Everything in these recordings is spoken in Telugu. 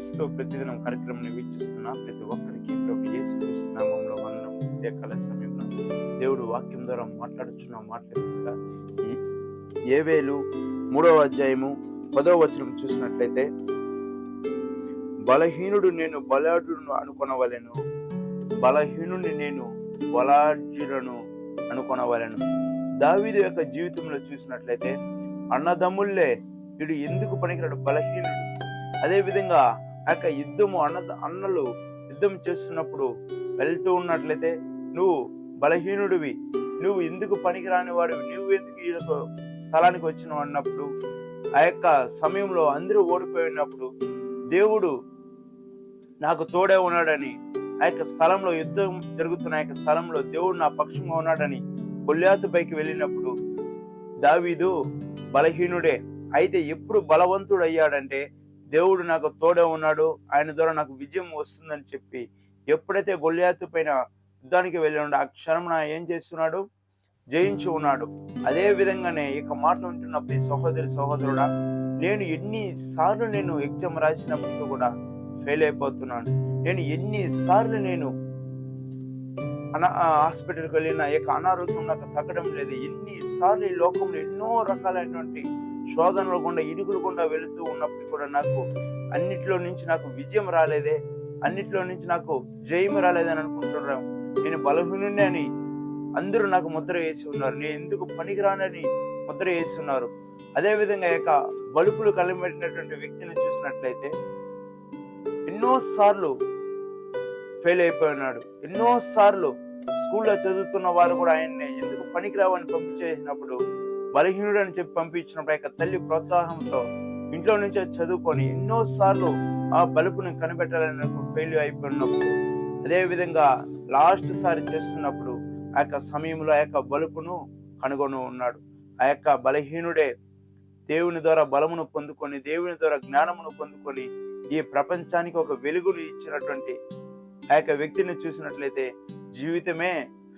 క్రీస్తు ప్రతిదినం కార్యక్రమం వీక్షిస్తున్న ప్రతి ఒక్కరికి ప్రభు యేసు క్రీస్తు నామంలో వందనం ఉదయకాల సమయంలో దేవుడు వాక్యం ద్వారా మాట్లాడుచున్న మాట్లాడుతుండగా ఏ ఏవేలు మూడవ అధ్యాయము పదవ వచనం చూసినట్లయితే బలహీనుడు నేను బలాఢ్యుడును అనుకొనవలెను బలహీనుడిని నేను బలాఢ్యులను అనుకొనవలెను. దావీదు యొక్క జీవితంలో చూసినట్లయితే అన్నదమ్ముళ్ళే వీడు ఎందుకు పనికిరాడు? బలహీనుడు. అదేవిధంగా ఆ యొక్క యుద్ధము అన్న అన్నలు యుద్ధం చేస్తున్నప్పుడు వెళ్తూ ఉన్నట్లయితే నువ్వు బలహీనుడివి. నువ్వు ఎందుకు పనికిరాని వాడివి? నువ్వు ఎందుకు ఈ స్థలానికి వచ్చినావు అన్నప్పుడు ఆ యొక్క సమయంలో అందరూ ఓడిపోయినప్పుడు దేవుడు నాకు తోడే ఉన్నాడని ఆ యొక్క స్థలంలో యుద్ధం జరుగుతున్న ఆ యొక్క స్థలంలో దేవుడు నా పక్షంగా ఉన్నాడని గొల్యాతు పైకి వెళ్ళినప్పుడు దావీదు బలహీనుడే. అయితే ఎప్పుడు బలవంతుడు అయ్యాడంటే దేవుడు నాకు తోడే ఉన్నాడు ఆయన ద్వారా నాకు విజయం వస్తుందని చెప్పి ఎప్పుడైతే గొల్యాతు పైన యుద్ధానికి వెళ్ళి ఆ క్షణం ఏం చేస్తున్నాడు? జయించి ఉన్నాడు. అదే విధంగానే ఇక మాట ఉంటున్నప్పుడు సహోదరి సహోదరుడా నేను ఎన్ని సార్లు నేను ఎగ్జామ్ రాసినప్పుడు కూడా ఫెయిల్ అయిపోతున్నాను. నేను ఎన్ని సార్లు నేను అనా హాస్పిటల్కి వెళ్ళిన ఇక అనారోగ్యం నాకు తగ్గడం లేదు. ఎన్ని సార్లు ఈ లోకంలో ఎన్నో రకాలైనటువంటి శోధనలు గుండా ఇరుగులు గుండా వెళుతూ ఉన్నప్పుడు కూడా నాకు అన్నిట్లో నుంచి నాకు విజయం రాలేదే అన్నిట్లో నుంచి నాకు జయం రాలేదని అనుకుంటున్నాను నేను బలహీనుడిని అని అందరూ నాకు ముద్ర వేసి ఉన్నారు. నేను ఎందుకు పనికిరానని ముద్ర వేసి ఉన్నారు? అదేవిధంగా యొక్క బలుపులు కలబెట్టినటువంటి వ్యక్తిని చూసినట్లయితే ఎన్నోసార్లు ఫెయిల్ అయిపోయినాడు. ఎన్నోసార్లు స్కూల్లో చదువుతున్న వారు కూడా ఆయన్ని ఎందుకు పనికిరావని పంపించేసినప్పుడు బలహీనుడు అని చెప్పి పంపించినప్పుడు ఆ యొక్క తల్లి ప్రోత్సాహంతో ఇంట్లో నుంచే చదువుకొని ఎన్నో సార్లు ఆ బలుపుని కనిపెట్టాలని ఫెయిల్ అయిపోయినప్పుడు అదే విధంగా లాస్ట్ సారి చేస్తున్నప్పుడు ఆ యొక్క సమయంలో ఆ యొక్క బలుపును కనుగొని ఉన్నాడు. ఆ యొక్క బలహీనుడే దేవుని ద్వారా బలమును పొందుకొని దేవుని ద్వారా జ్ఞానమును పొందుకొని ఈ ప్రపంచానికి ఒక వెలుగును ఇచ్చినటువంటి ఆ యొక్క వ్యక్తిని చూసినట్లయితే జీవితమే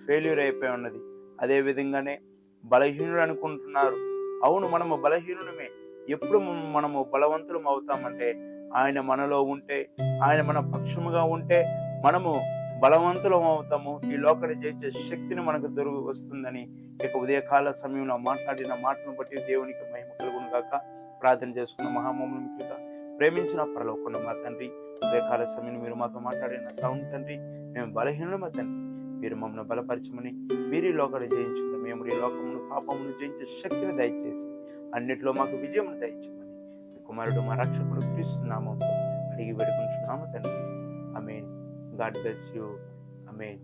ఫెయిల్యూర్ అయిపోయి ఉన్నది. అదేవిధంగానే బలహీనుడు అనుకుంటున్నారు అవును మనము బలహీనుడమే ఎప్పుడు మనము బలవంతులం అవుతామంటే ఆయన మనలో ఉంటే ఆయన మన పక్షముగా ఉంటే మనము బలవంతులం అవుతాము. ఈ లోకని చేసే శక్తిని మనకు దొరుకు వస్తుందని ఇక ఉదయకాల సమయంలో మాట్లాడిన మాటను బట్టి దేవునికి మహిమ కలుగును గాక. ప్రార్థన చేసుకున్న మహామములుగా ప్రేమించిన పరలోకుండా మా తండ్రి ఉదయకాల సమయం మీరు మాతో మాట్లాడిన అవును తండ్రి మేము బలహీనులు మా తండ్రి? మీరు మమ్మల్ని బలపరచమని మీరు ఈ లోకాన్ని జయించుంది మేము ఈ లోకమును పాపమును జయించే శక్తిని దయచేసి అన్నిట్లో మాకు విజయం దయచేయమని. కుమారుడు మా రక్షకుడు క్రీస్తున్నామో అడిగి పెడుకుంటున్నాము తండ్రి. Amen God bless you. Amen